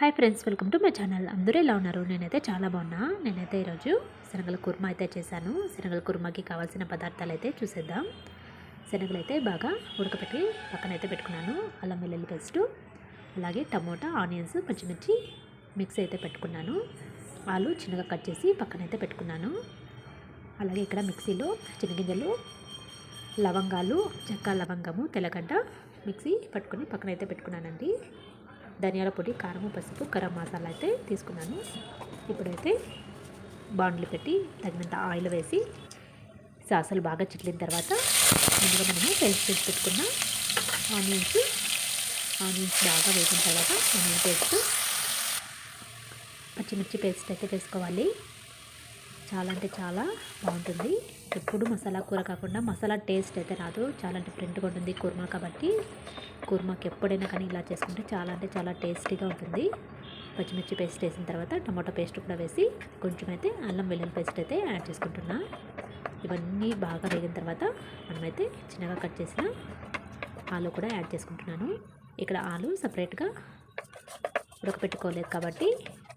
Hi friends welcome to my channel అందరూ ఎలా ఉన్నారు? నేనైతే చాలా బాగున్నా. నేనైతే ఈరోజు శనగల కుర్మా అయితే చేశాను. శనగల కుర్మాకి కావాల్సిన పదార్థాలు అయితే చూసేద్దాం. శనగలు అయితే బాగా ఉడకపెట్టి పక్కన అయితే పెట్టుకున్నాను. అల్లం వెల్లుల్లి పేస్టు అలాగే టమోటా ఆనియన్స్ పచ్చిమిర్చి మిక్స్ అయితే పెట్టుకున్నాను. ఆలు చిన్నగా కట్ చేసి పక్కన అయితే పెట్టుకున్నాను. అలాగే ఇక్కడ మిక్సీలో చిన్నగింజలు లవంగాలు చెక్క లవంగము తెల్లగడ్డ మిక్సీ పట్టుకొని పక్కన అయితే పెట్టుకున్నానండి. ధనియాల పొడి కారము పసుపు గరం మసాలా అయితే తీసుకున్నాను. ఇప్పుడైతే బాండ్లు పెట్టి తగినంత ఆయిల్ వేసి సాసలు బాగా చిట్లిన తర్వాత ముందుగా మనము పేస్ట్ చేసి పెట్టుకున్న ఆనియన్స్ ఆనియన్స్ బాగా వేసిన తర్వాత ఆనియన్ పేస్ట్ పచ్చిమిర్చి పేస్ట్ అయితే వేసుకోవాలి. చాలా అంటే చాలా బాగుంటుంది. ఎప్పుడు మసాలా కూర కాకుండా మసాలా టేస్ట్ అయితే రాదు. చాలా డిఫరెంట్గా ఉంటుంది కుర్మా కాబట్టి. కుర్మాకి ఎప్పుడైనా కానీ ఇలా చేసుకుంటే చాలా అంటే చాలా టేస్టీగా ఉంటుంది. పచ్చిమిర్చి పేస్ట్ వేసిన తర్వాత టమాటో పేస్ట్ కూడా వేసి కొంచెం అయితే అల్లం వెల్లుల్లి పేస్ట్ అయితే యాడ్ చేసుకుంటున్నా. ఇవన్నీ బాగా వేగిన తర్వాత మనమైతే చిన్నగా కట్ చేసిన ఆలు కూడా యాడ్ చేసుకుంటున్నాను. ఇక్కడ ఆలు సపరేట్గా ఉడకపెట్టుకోలేదు కాబట్టి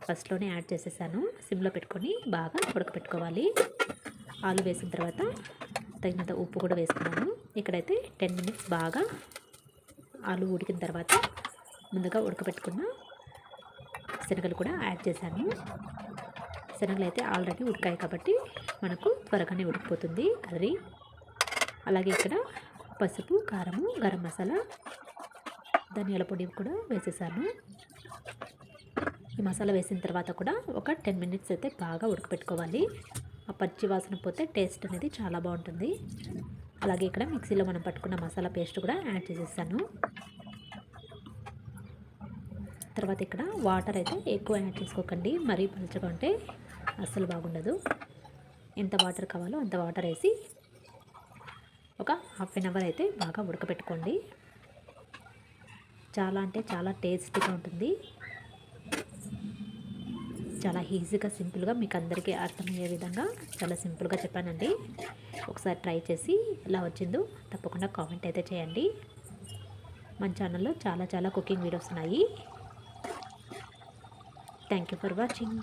ఫస్ట్లోనే యాడ్ చేసేసాను. సిమ్లో పెట్టుకొని బాగా ఉడకపెట్టుకోవాలి. ఆలు వేసిన తర్వాత తగినంత ఉప్పు కూడా వేసుకున్నాను. ఇక్కడైతే టెన్ మినిట్స్ బాగా ఆలు ఉడికిన తర్వాత ముందుగా ఉడకపెట్టుకున్న శనగలు కూడా యాడ్ చేశాను. శనగలు అయితే ఆల్రెడీ ఉడికాయి కాబట్టి మనకు త్వరగానే ఉడికిపోతుంది కర్రీ. అలాగే ఇక్కడ పసుపు కారము గరం మసాలా ధనియాల పొడి కూడా వేసేసాను. ఈ మసాలా వేసిన తర్వాత కూడా ఒక టెన్ మినిట్స్ అయితే బాగా ఉడకపెట్టుకోవాలి ఆ పచ్చి వాసన పోతే టేస్ట్ అనేది చాలా బాగుంటుంది. అలాగే ఇక్కడ మిక్సీలో మనం పట్టుకున్న మసాలా పేస్ట్ కూడా యాడ్ చేసేసాను. తర్వాత ఇక్కడ వాటర్ అయితే ఎక్కువ యాడ్ చేసుకోకండి. మరీ పలుచగా ఉంటే అస్సలు బాగుండదు. ఎంత వాటర్ కావాలో అంత వాటర్ వేసి ఒక హాఫ్ అన్ అవర్ అయితే బాగా ఉడకపెట్టుకోండి చాలా అంటే చాలా టేస్టీగా ఉంటుంది. చాలా ఈజీగా సింపుల్గా మీకు అందరికీ అర్థమయ్యే విధంగా చాలా సింపుల్గా చెప్పానండి. ఒకసారి ట్రై చేసి ఎలా వచ్చిందో తప్పకుండా కామెంట్ అయితే చేయండి. మన ఛానల్లో చాలా చాలా కుకింగ్ వీడియోస్ ఉన్నాయి. Thank you for watching.